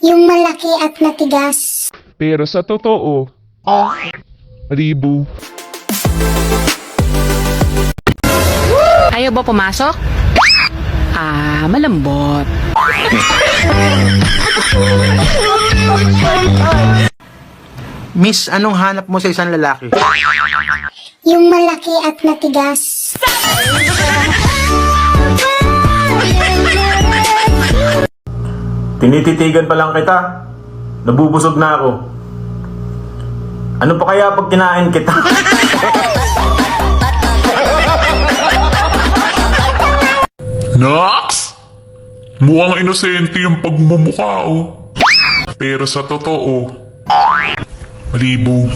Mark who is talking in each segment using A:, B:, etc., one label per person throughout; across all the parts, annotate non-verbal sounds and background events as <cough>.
A: Yung malaki at matigas.
B: Pero sa totoo, ribu.
C: Ayaw ba pumasok? Ah, malambot.
D: Miss, anong hanap mo sa isang lalaki?
A: Yung malaki at matigas.
E: Tinititigan pa lang kita. Nabubusog na ako. Ano pa kaya pag kinain kita? <laughs>
B: Nox! Mukhang inosente yung pagmumukha oh. Pero sa totoo, ribu. <laughs>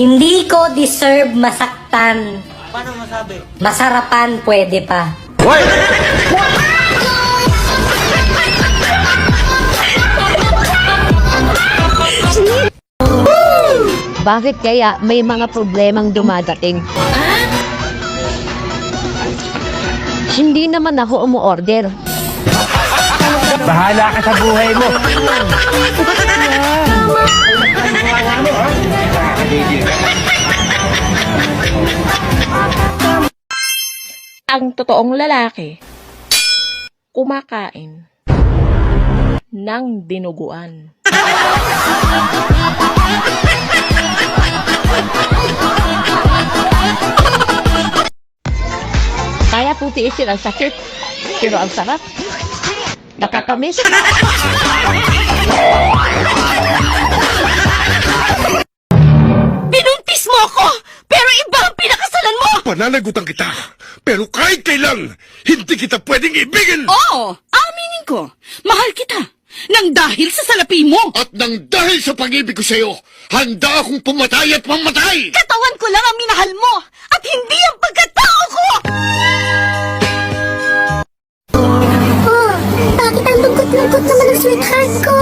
F: Hindi ko deserve masaktan. Paano masabi? Masarapan pwede pa.
G: Bakit kaya may mga problemang dumadating? Hindi naman ako umu-order.
D: Bahala ka sa buhay mo. <laughs>
H: ang totoong lalaki kumakain ng dinuguan.
G: Kaya po tiisin ang sakit. Pero ang sarap. Nakakamiss.
I: Binuntis mo ako! Pero iba ang pinakasalan mo!
J: Pananagutan kita. Pero kahit kailan, hindi kita pwedeng ibigin.
I: Oo! Aminin ko! Mahal kita! Nang dahil sa salapi mo!
J: At nang dahil sa pag-ibig ko sa'yo, handa akong pumatay at mamatay.
I: Katawan ko lang ang minahal mo! At hindi ang pagkatao ko!
A: Oh, bakit ang lungkot-lungkot naman ang sweetheart ko?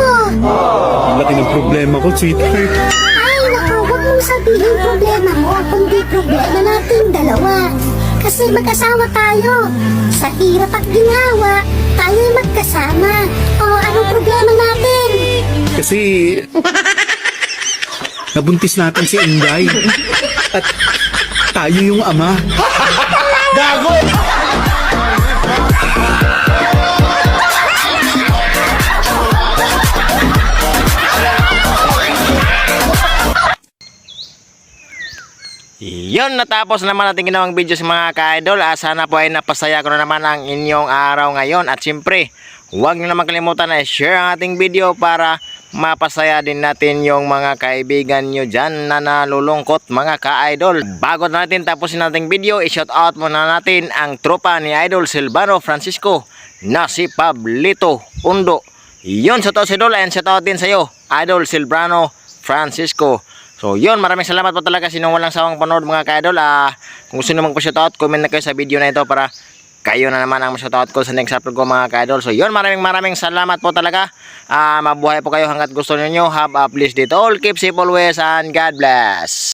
J: Laki ng problema ko, sweetheart.
A: Ay, naku, huwag mong sabihin problema mo, kundi problema natin dalawa. Kasi mag-asawa tayo. Sa hirap at ginawa, tayo'y magkasama. O, anong problema natin?
J: Kasi... Nabuntis natin si Inday. At tayo yung ama.
K: Yon natapos naman natin ginawang video sa mga ka-idol. Ah, sana po ay napasaya ko na naman ang inyong araw ngayon. At siyempre, huwag nyo naman kalimutan na share ang ating video para mapasaya din natin yung mga kaibigan nyo dyan na nalulungkot mga ka-idol. Bago natin tapusin nating video, i-shout out muna natin ang tropa ni Idol Silvano Francisco na si Pablito Undo. Sa to si Idol and shout out din sa'yo, Idol Silvano Francisco. So yun, maraming salamat po talaga sinong walang sawang panood mga ka-idol. Ah, kung gusto naman po shoutout, comment na kayo sa video na ito para kayo na naman ang shoutout ko sa next upload ko mga ka-idol. So yun, maraming maraming salamat po talaga. Ah, mabuhay po kayo hanggat gusto niyo. Have a blessed day to all. Keep safe always and God bless.